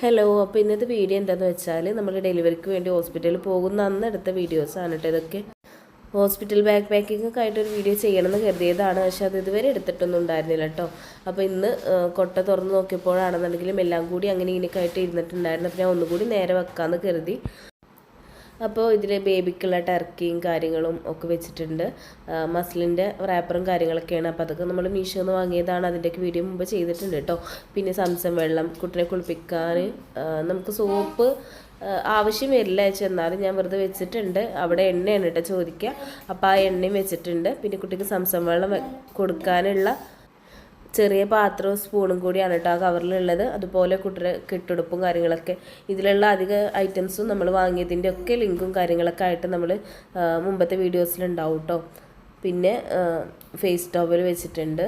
Hello അപ്പോൾ ഇന്നത്തെ video എന്താണെന്ന് വെച്ചാൽ നമ്മൾ ഡെലിവറിക്ക് വേണ്ടി ഹോസ്പിറ്റലിൽ പോകുന്ന അന്ന് എടുത്ത വീഡിയോസാണ് കേട്ടോ ഇതൊക്കെ. ഹോസ്പിറ്റൽ ബാക്ക് പാക്കിംഗ് ഒക്കെ ആയിട്ട് ഒരു വീഡിയോ ചെയ്യണമെന്ന് കരുതിയതാണ്. പക്ഷെ അത് ഇതുവരെ എടുത്തിട്ടൊന്നും ഉണ്ടായിരുന്നില്ല കേട്ടോ അപ്പോൾ ഇന്ന് കൊട്ട തുറന്ന് നോക്കിയപ്പോഴാണെന്നുണ്ടെങ്കിലും എല്ലാം കൂടി അങ്ങനെ ഇങ്ങനെയൊക്കെ ആയിട്ട് ഇരുന്നിട്ടുണ്ടായിരുന്നു. അപ്പോൾ ഞാൻ ഒന്നുകൂടി നേരെ വെക്കാമെന്ന് കരുതി. അപ്പോൾ ഇതിൽ ബേബിക്കുള്ള ടർക്കിയും കാര്യങ്ങളും ഒക്കെ വെച്ചിട്ടുണ്ട്. മസ്ലിന്റെ റാപ്പറും കാര്യങ്ങളൊക്കെയാണ്. അപ്പോൾ അതൊക്കെ നമ്മൾ മീഷോ നിന്ന് വാങ്ങിയതാണ്. അതിന്റെയൊക്കെ വീഡിയോ മുമ്പ് ചെയ്തിട്ടുണ്ട് കേട്ടോ പിന്നെ സംസം വെള്ളം കുട്ടിനെ കുളിപ്പിക്കാൻ നമുക്ക് സോപ്പ് ആവശ്യം വരില്ല ചെന്നാലും ഞാൻ വെറുതെ വെച്ചിട്ടുണ്ട്. അവിടെ എണ്ണയാണ് കേട്ടോ ചോദിക്കുക അപ്പോൾ ആ എണ്ണയും വെച്ചിട്ടുണ്ട്. പിന്നെ കുട്ടിക്ക് സംസം വെള്ളം കൊടുക്കാനുള്ള ചെറിയ പാത്രവും സ്പൂണും കൂടിയാണ് കേട്ടോ ആ കവറിലുള്ളത് അതുപോലെ കുട്ടിയുടെ കെട്ടുടുപ്പും കാര്യങ്ങളൊക്കെ. ഇതിലുള്ള അധിക ഐറ്റംസും നമ്മൾ വാങ്ങിയതിന്റെ ഒക്കെ ലിങ്കും കാര്യങ്ങളൊക്കെ ആയിട്ട് നമ്മൾ മുമ്പത്തെ വീഡിയോസിലുണ്ടാവും കേട്ടോ പിന്നെ ഫേസ് ടോവൽ വെച്ചിട്ടുണ്ട്.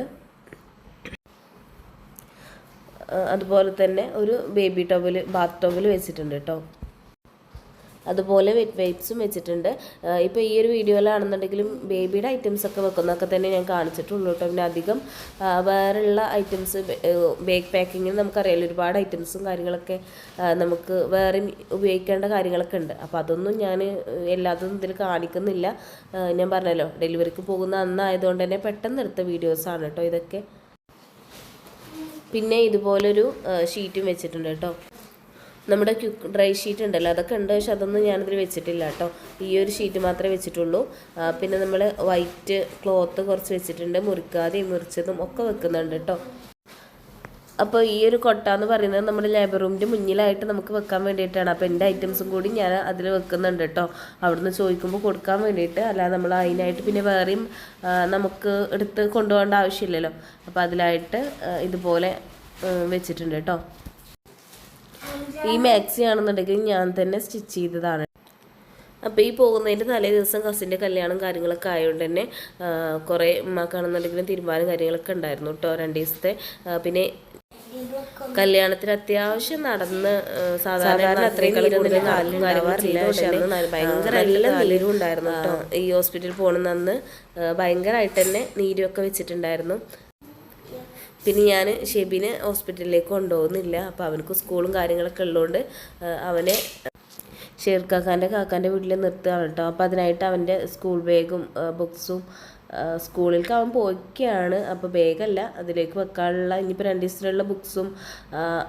അതുപോലെ തന്നെ ഒരു ബേബി ടോവൽ ബാത്ത് ടോവൽ വെച്ചിട്ടുണ്ട് കേട്ടോ അതുപോലെ വെറ്റ് വൈപ്സും വെച്ചിട്ടുണ്ട്. ഇപ്പോൾ ഈ ഒരു വീഡിയോയിലാണെന്നുണ്ടെങ്കിലും ബേബിയുടെ ഐറ്റംസ് ഒക്കെ വെക്കുന്നതൊക്കെ തന്നെ ഞാൻ കാണിച്ചിട്ടുള്ളൂ കേട്ടോ പിന്നെ അധികം വേറെയുള്ള ഐറ്റംസ് ബേക്ക് പാക്കിങ്ങിന് നമുക്കറിയാലോ ഒരുപാട് ഐറ്റംസും കാര്യങ്ങളൊക്കെ നമുക്ക് വേറെ ഉപയോഗിക്കേണ്ട കാര്യങ്ങളൊക്കെ ഉണ്ട്. അപ്പോൾ അതൊന്നും ഞാൻ എല്ലാതും ഇതിൽ കാണിക്കുന്നില്ല. ഞാൻ പറഞ്ഞല്ലോ ഡെലിവറിക്ക് പോകുന്ന അന്നായതുകൊണ്ട് തന്നെ പെട്ടെന്ന് എടുത്ത വീഡിയോസാണ് കേട്ടോ ഇതൊക്കെ. പിന്നെ ഇതുപോലൊരു ഷീറ്റും വെച്ചിട്ടുണ്ട് കേട്ടോ നമ്മുടെ ക്യുക്ക് ഡ്രൈ ഷീറ്റ് ഉണ്ടല്ലോ അതൊക്കെ ഉണ്ട് പക്ഷെ അതൊന്നും ഞാനിതിൽ വെച്ചിട്ടില്ല കേട്ടോ. ഈ ഒരു ഷീറ്റ് മാത്രമേ വെച്ചിട്ടുള്ളൂ. പിന്നെ നമ്മൾ വൈറ്റ് ക്ലോത്ത് കുറച്ച് വെച്ചിട്ടുണ്ട് മുറിക്കാതെയും മുറിച്ചതും ഒക്കെ വെക്കുന്നുണ്ട് കേട്ടോ. അപ്പോൾ ഈ ഒരു കൊട്ട എന്ന് പറയുന്നത് നമ്മുടെ ലേബർ റൂമിന്റെ മുന്നിലായിട്ട് നമുക്ക് വെക്കാൻ വേണ്ടിയിട്ടാണ്. അപ്പോൾ എന്റെ ഐറ്റംസും കൂടി ഞാൻ അതിൽ വെക്കുന്നുണ്ട് കേട്ടോ. അവിടുന്ന് ചോദിക്കുമ്പോൾ കൊടുക്കാൻ വേണ്ടിയിട്ട് അല്ലാതെ നമ്മൾ അതിനായിട്ട് പിന്നെ വേറെയും നമുക്ക് എടുത്ത് കൊണ്ടുപോകേണ്ട ആവശ്യമില്ലല്ലോ. അപ്പോൾ അതിലായിട്ട് ഇതുപോലെ വെച്ചിട്ടുണ്ട് കേട്ടോ. ഈ മാക്സി ആണെന്നുണ്ടെങ്കിൽ ഞാൻ തന്നെ സ്റ്റിച്ച് ചെയ്തതാണ്. അപ്പോൾ ഈ പോകുന്നതിന്റെ തലേ ദിവസം കസിന്റെ കല്യാണം കാര്യങ്ങളൊക്കെ ആയതുകൊണ്ട് തന്നെ കുറേ ഉമ്മാക്കാണെന്നുണ്ടെങ്കിലും തീരുമാനം കാര്യങ്ങളൊക്കെ ഉണ്ടായിരുന്നു കേട്ടോ രണ്ട് ദിവസത്തെ. പിന്നെ കല്യാണത്തിന് അത്യാവശ്യം നടന്ന് സാധാരണ അത്രയും കാര്യങ്ങളില്ല പക്ഷെ ഭയങ്കര നല്ല നീരും ഉണ്ടായിരുന്നു ഈ ഹോസ്പിറ്റലിൽ പോകണമെന്ന് ഭയങ്കരമായിട്ട് തന്നെ നീരൊക്കെ വെച്ചിട്ടുണ്ടായിരുന്നു. പിന്നെ ഞാൻ ഷെബിനെ ഹോസ്പിറ്റലിലേക്ക് കൊണ്ടുപോകുന്നില്ല. അപ്പോൾ അവനക്ക് സ്കൂളും കാര്യങ്ങളൊക്കെ ഉള്ളതുകൊണ്ട് അവനെ ഷേർക്കാക്കാന്റെ കാക്കാന്റെ വീട്ടിൽ നിർത്തുകയാണ് കേട്ടോ. അപ്പോൾ അതിനായിട്ട് അവന്റെ സ്കൂൾ ബാഗും ബുക്സും സ്കൂളിലേക്ക് അവൻ പോയിക്കാണ്. അപ്പോൾ ബാഗല്ല അതിലേക്ക് വെക്കാനുള്ള ഇനിയിപ്പോൾ രണ്ട് ദിവസത്തിലുള്ള ബുക്സും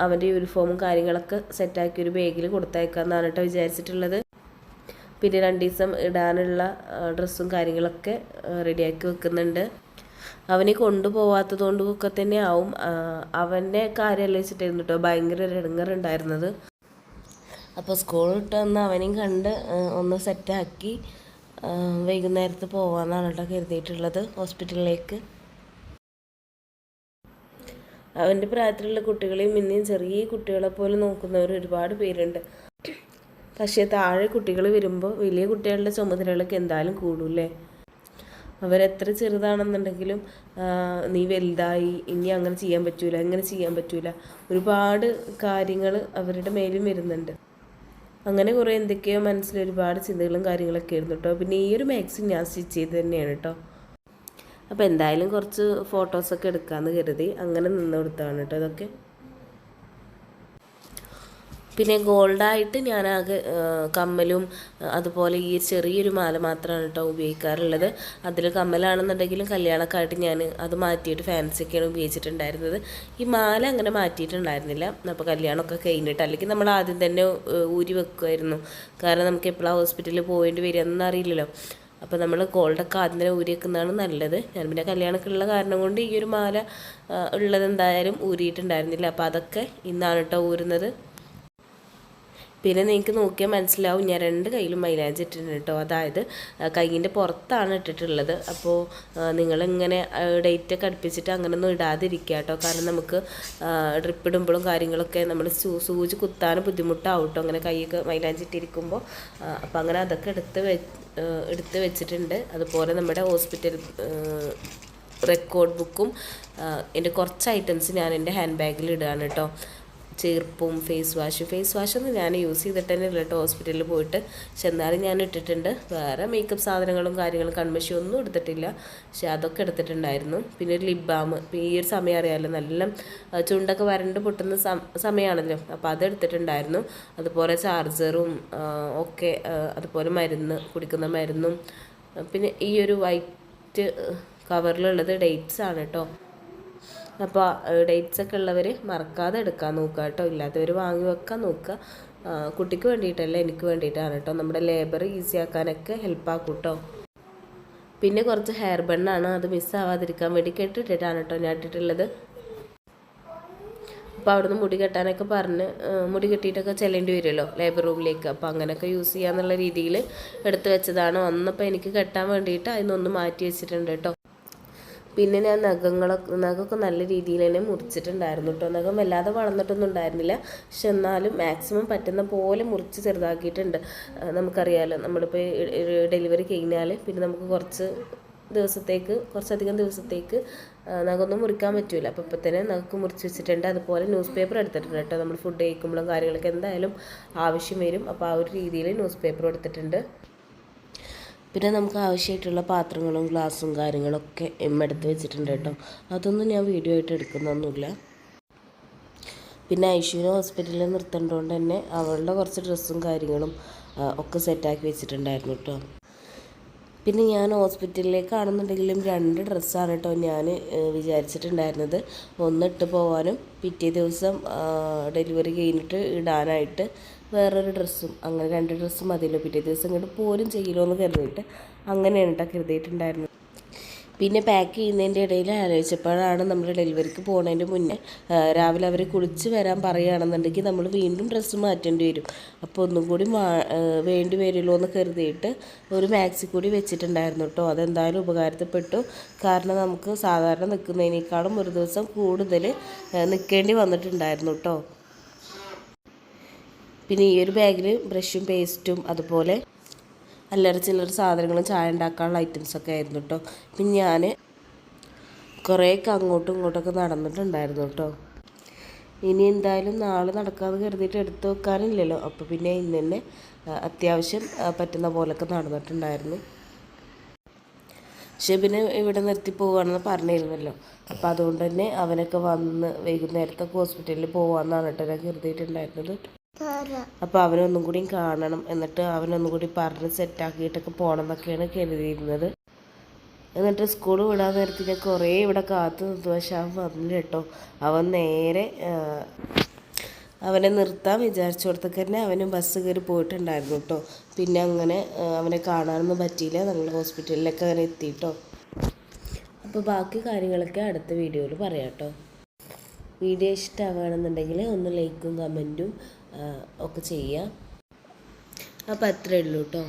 അവന്റെ യൂണിഫോമും കാര്യങ്ങളൊക്കെ സെറ്റാക്കി ഒരു ബാഗിൽ കൊടുത്തയക്കാമെന്നാണ് കേട്ടോ വിചാരിച്ചിട്ടുള്ളത്. പിന്നെ രണ്ട് ദിവസം ഇടാനുള്ള ഡ്രസ്സും കാര്യങ്ങളൊക്കെ റെഡിയാക്കി വെക്കുന്നുണ്ട്. അവനെ കൊണ്ടുപോവാത്തത് കൊണ്ടൊക്കെ തന്നെ ആവും അവന്റെ കാര്യം വെച്ചിട്ടായിരുന്നു കേട്ടോ ഭയങ്കര ഒരു ഇടങ്ങറുണ്ടായിരുന്നത് അപ്പോൾ സ്കൂൾ വിട്ട് വന്ന് അവനെയും കണ്ട് ഒന്ന് സെറ്റാക്കി വൈകുന്നേരത്ത് പോവാന്നാണ് കേട്ടോ കരുതിയിട്ടുള്ളത് ഹോസ്പിറ്റലിലേക്ക്. അവന്റെ പ്രായത്തിലുള്ള കുട്ടികളെയും ഇനിയും ചെറിയ കുട്ടികളെ പോലെ നോക്കുന്നവർ ഒരുപാട് പേരുണ്ട്. പക്ഷേ താഴെ കുട്ടികൾ വരുമ്പോൾ വലിയ കുട്ടികളുടെ ചുമതലകളൊക്കെ എന്തായാലും കൂടൂലേ അവരെത്ര ചെറുതാണെന്നുണ്ടെങ്കിലും നീ വലുതായി ഇനി അങ്ങനെ ചെയ്യാൻ പറ്റൂല അങ്ങനെ ചെയ്യാൻ പറ്റൂല. ഒരുപാട് കാര്യങ്ങൾ അവരുടെ മേലും വരുന്നുണ്ട്. അങ്ങനെ കുറേ എന്തൊക്കെയോ മനസ്സിൽ ഒരുപാട് ചിന്തകളും കാര്യങ്ങളൊക്കെ ആയിരുന്നു കേട്ടോ പിന്നെ ഈ ഒരു മാക്സിൻ ഞാൻ സ്റ്റിച്ച് ചെയ്ത് തന്നെയാണ് കേട്ടോ അപ്പോൾ എന്തായാലും കുറച്ച് ഫോട്ടോസൊക്കെ എടുക്കാമെന്ന് കരുതി അങ്ങനെ നിന്ന് കൊടുത്താണ് കേട്ടോ ഇതൊക്കെ. പിന്നെ ഗോൾഡായിട്ട് ഞാൻ ആകെ കമ്മലും അതുപോലെ ഈ ചെറിയൊരു മാല മാത്രമാണ് കേട്ടോ ഉപയോഗിക്കാറുള്ളത്. അതിൽ കമ്മലാണെന്നുണ്ടെങ്കിലും കല്യാണമൊക്കെ ഞാൻ അത് മാറ്റിയിട്ട് ഫാൻസിയൊക്കെയാണ് ഉപയോഗിച്ചിട്ടുണ്ടായിരുന്നത്. ഈ മാല അങ്ങനെ മാറ്റിയിട്ടുണ്ടായിരുന്നില്ല. അപ്പോൾ കല്യാണമൊക്കെ കഴിഞ്ഞിട്ട് അല്ലെങ്കിൽ നമ്മൾ ആദ്യം തന്നെ ഊരി വെക്കുമായിരുന്നു കാരണം നമുക്ക് എപ്പോഴാണ് ഹോസ്പിറ്റലിൽ പോകേണ്ടി വരിക അറിയില്ലല്ലോ. അപ്പോൾ നമ്മൾ ഗോൾഡൊക്കെ ആദ്യം തന്നെ ഊരി വെക്കുന്നതാണ് നല്ലത്. ഞാൻ പിന്നെ കല്യാണമൊക്കെ ഉള്ള കാരണം കൊണ്ട് ഈ ഒരു മാല ഉള്ളത് എന്തായാലും ഊരിയിട്ടുണ്ടായിരുന്നില്ല. അപ്പോൾ അതൊക്കെ ഇന്നാണ് കേട്ടോ ഊരുന്നത്. പിന്നെ നിങ്ങൾക്ക് നോക്കിയാൽ മനസ്സിലാവും. ഞാൻ രണ്ട് കയ്യിലും മൈലാഞ്ചി ഇട്ടിട്ടുണ്ട് കേട്ടോ അതായത് കൈയിന്റെ പുറത്താണ് ഇട്ടിട്ടുള്ളത്. അപ്പോൾ നിങ്ങളിങ്ങനെ ഡേറ്റൊക്കെ അടുപ്പിച്ചിട്ട് അങ്ങനെയൊന്നും ഇടാതിരിക്കുക കേട്ടോ കാരണം നമുക്ക് ഡ്രിപ്പ് ഇടുമ്പോഴും കാര്യങ്ങളൊക്കെ നമ്മൾ സൂ സൂചി കുത്താൻ ബുദ്ധിമുട്ടാവും കേട്ടോ അങ്ങനെ കൈയൊക്കെ മൈലാഞ്ചി ഇട്ടിരിക്കുമ്പോൾ അപ്പോൾ അങ്ങനെ അതൊക്കെ എടുത്ത് വെ എടുത്ത് വെച്ചിട്ടുണ്ട്. അതുപോലെ നമ്മുടെ ഹോസ്പിറ്റൽ റെക്കോർഡ് ബുക്കും എന്റെ കുറച്ച് ഐറ്റംസ് ഞാൻ എന്റെ ഹാൻഡ് ബാഗിൽ ഇടുകയാണ് കേട്ടോ ചീർപ്പും ഫേസ് വാഷ് ഫേസ് വാഷൊന്നും ഞാൻ യൂസ് ചെയ്തിട്ട് തന്നെ ഇല്ല കേട്ടോ ഹോസ്പിറ്റലിൽ പോയിട്ട്. പക്ഷെ എന്നാലും ഞാൻ ഇട്ടിട്ടുണ്ട്. വേറെ മേക്കപ്പ് സാധനങ്ങളും കാര്യങ്ങളും കൺമഷി ഒന്നും എടുത്തിട്ടില്ല. പക്ഷെ അതൊക്കെ എടുത്തിട്ടുണ്ടായിരുന്നു. പിന്നെ ഒരു ലിപ് ബാം ഈ ഒരു സമയം അറിയാമല്ലോ നല്ല ചുണ്ടൊക്കെ വരണ്ട് പൊട്ടുന്ന സമയമാണല്ലോ അപ്പോൾ അത് എടുത്തിട്ടുണ്ടായിരുന്നു. അതുപോലെ ചാർജറും ഒക്കെ അതുപോലെ മരുന്ന് കുടിക്കുന്ന മരുന്നും. പിന്നെ ഈ ഒരു വൈറ്റ് കവറിലുള്ളത് ഡേറ്റ്സ് ആണ് കേട്ടോ അപ്പോൾ ഡേറ്റ്സ് ഒക്കെ ഉള്ളവർ മറക്കാതെ എടുക്കാൻ നോക്കുക കേട്ടോ. ഇല്ലാത്തവർ വാങ്ങി വെക്കാൻ നോക്കുക. കുട്ടിക്ക് വേണ്ടിയിട്ടല്ല എനിക്ക് വേണ്ടിയിട്ടാണ് കേട്ടോ. നമ്മുടെ ലേബർ ഈസി ആക്കാനൊക്കെ ഹെൽപ്പ് ആക്കും കേട്ടോ. പിന്നെ കുറച്ച് ഹെയർ ബണ്ണാണ് അത് മിസ്സാവാതിരിക്കാൻ വേണ്ടി കെട്ടിട്ടിട്ടാണ് കേട്ടോ ഞാൻ ഇട്ടിട്ടുള്ളത്. അപ്പോൾ അവിടുന്ന് മുടി കെട്ടാനൊക്കെ പറഞ്ഞ് മുടി കെട്ടിയിട്ടൊക്കെ ചെല്ലേണ്ടി വരുമല്ലോ ലേബർ റൂമിലേക്ക് അപ്പോൾ അങ്ങനെയൊക്കെ യൂസ് ചെയ്യാന്നുള്ള രീതിയിൽ എടുത്തു വെച്ചതാണ്. വന്നപ്പോൾ എനിക്ക് കെട്ടാൻ വേണ്ടിയിട്ട് അതിനൊന്ന് മാറ്റി വെച്ചിട്ടുണ്ട് കേട്ടോ. പിന്നെ ഞാൻ നഖങ്ങളൊക്കെ നഖമൊക്കെ നല്ല രീതിയിൽ തന്നെ മുറിച്ചിട്ടുണ്ടായിരുന്നു കേട്ടോ നഖം വല്ലാതെ വളർന്നിട്ടൊന്നും ഉണ്ടായിരുന്നില്ല. പക്ഷെ എന്നാലും മാക്സിമം പറ്റുന്ന പോലെ മുറിച്ച് ചെറുതാക്കിയിട്ടുണ്ട്. നമുക്കറിയാമല്ലോ നമ്മളിപ്പോൾ ഡെലിവറി കഴിഞ്ഞാൽ പിന്നെ നമുക്ക് കുറച്ച് ദിവസത്തേക്ക് കുറച്ചധികം ദിവസത്തേക്ക് നഖമൊന്നും മുറിക്കാൻ പറ്റില്ല അപ്പോൾ ഇപ്പം തന്നെ നഖക്ക് മുറിച്ച് വെച്ചിട്ടുണ്ട്. അതുപോലെ ന്യൂസ് പേപ്പർ എടുത്തിട്ടുണ്ട് കേട്ടോ നമ്മൾ ഫുഡ് കഴിക്കുമ്പോഴും കാര്യങ്ങളൊക്കെ എന്തായാലും ആവശ്യം വരും. അപ്പോൾ ആ ഒരു രീതിയിൽ ന്യൂസ് പേപ്പർ എടുത്തിട്ടുണ്ട്. പിന്നെ നമുക്ക് ആവശ്യമായിട്ടുള്ള പാത്രങ്ങളും ഗ്ലാസും കാര്യങ്ങളൊക്കെ എമ്മെടുത്ത് വെച്ചിട്ടുണ്ട് കേട്ടോ. അതൊന്നും ഞാൻ വീഡിയോ ആയിട്ട് എടുക്കുന്നൊന്നുമില്ല. പിന്നെ ഐശ്വര്യ ഹോസ്പിറ്റലിൽ നിർത്തേണ്ടതുകൊണ്ട് തന്നെ അവളുടെ കുറച്ച് ഡ്രസ്സും കാര്യങ്ങളും ഒക്കെ സെറ്റാക്കി വെച്ചിട്ടുണ്ടായിരുന്നു കേട്ടോ. പിന്നെ ഞാൻ ഹോസ്പിറ്റലിലേക്കാണെന്നുണ്ടെങ്കിലും രണ്ട് ഡ്രസ്സാണ് കേട്ടോ ഞാൻ വിചാരിച്ചിട്ടുണ്ടായിരുന്നത്. ഒന്നിട്ട് പോകാനും പിറ്റേ ദിവസം ഡെലിവറി കഴിഞ്ഞിട്ട് ഇടാനായിട്ട് വേറൊരു ഡ്രസ്സും അങ്ങനെ രണ്ട് ഡ്രസ്സും മതിയല്ലോ. പിറ്റേ ദിവസം ഇങ്ങോട്ട് പോരും ചെയ്യലോ എന്ന് കരുതിയിട്ട് അങ്ങനെയാണ് കേട്ടോ കരുതിയിട്ടുണ്ടായിരുന്നത്. പിന്നെ പാക്ക് ചെയ്യുന്നതിന്റെ ഇടയിൽ ആലോചിച്ചപ്പോഴാണ് നമ്മൾ ഡെലിവറിക്ക് പോകുന്നതിന്റെ മുന്നേ രാവിലെ അവർ കുളിച്ച് വരാൻ പറയുകയാണെന്നുണ്ടെങ്കിൽ നമ്മൾ വീണ്ടും ഡ്രസ്സ് മാറ്റേണ്ടി വരും. അപ്പോൾ ഒന്നും കൂടി വേണ്ടി വരുമല്ലോ എന്ന് കരുതിയിട്ട് ഒരു മാക്സി കൂടി വെച്ചിട്ടുണ്ടായിരുന്നു കേട്ടോ അതെന്തായാലും ഉപകാരപ്പെട്ടു കാരണം നമുക്ക് സാധാരണ നിൽക്കുന്നതിനേക്കാളും ഒരു ദിവസം കൂടുതൽ നിൽക്കേണ്ടി വന്നിട്ടുണ്ടായിരുന്നു കേട്ടോ പിന്നെ ഈ ഒരു ബാഗിൽ ബ്രഷും പേസ്റ്റും അതുപോലെ അല്ലറ ചില്ലറ സാധനങ്ങളും ചായ ഉണ്ടാക്കാനുള്ള ഐറ്റംസൊക്കെ ആയിരുന്നു കേട്ടോ പിന്നെ ഞാൻ കുറേയൊക്കെ അങ്ങോട്ടും ഇങ്ങോട്ടൊക്കെ നടന്നിട്ടുണ്ടായിരുന്നു കേട്ടോ ഇനി എന്തായാലും നാളെ നടക്കാമെന്ന് കരുതിയിട്ട് എടുത്തു വെക്കാനില്ലല്ലോ അപ്പോൾ പിന്നെ ഇന്ന് തന്നെ അത്യാവശ്യം പറ്റുന്ന പോലൊക്കെ നടന്നിട്ടുണ്ടായിരുന്നു. പക്ഷെ പിന്നെ ഇവിടെ നിർത്തി പോവുകയാണെന്ന് പറഞ്ഞിരുന്നല്ലോ. അപ്പോൾ അതുകൊണ്ട് തന്നെ അവനൊക്കെ വന്ന് വൈകുന്നേരത്തൊക്കെ ഹോസ്പിറ്റലിൽ പോകാമെന്നാണ് കേട്ടോ ഞാൻ കരുതിയിട്ടുണ്ടായിരുന്നത് അപ്പോൾ അവനൊന്നും കൂടി കാണണം. എന്നിട്ട് അവനൊന്നും കൂടി പറഞ്ഞ് സെറ്റാക്കിയിട്ടൊക്കെ പോകണം എന്നൊക്കെയാണ് കരുതിയിരുന്നത്. എന്നിട്ട് സ്കൂൾ വിടാൻ നേരത്ത് ഞാൻ കുറേ ഇവിടെ കാത്തു നിന്നു. പക്ഷെ അവൻ വന്നില്ല കേട്ടോ. അവൻ നേരെ അവനെ നിർത്താൻ വിചാരിച്ചിടത്തൊക്കെ തന്നെ അവനും ബസ് കയറി പോയിട്ടുണ്ടായിരുന്നു കേട്ടോ. പിന്നെ അങ്ങനെ അവനെ കാണാനൊന്നും പറ്റിയില്ല. ഞങ്ങൾ ഹോസ്പിറ്റലിലൊക്കെ അവനെ എത്തി കേട്ടോ. അപ്പോൾ ബാക്കി കാര്യങ്ങളൊക്കെ അടുത്ത വീഡിയോയിൽ പറയാം കേട്ടോ. വീഡിയോ ഇഷ്ടമാവുകയാണെന്നുണ്ടെങ്കിൽ ഒന്ന് ലൈക്കും കമന്റും ഒക്കെ ചെയ്യുക അപ്പോൾ അത്രയേ ഉള്ളൂ കേട്ടോ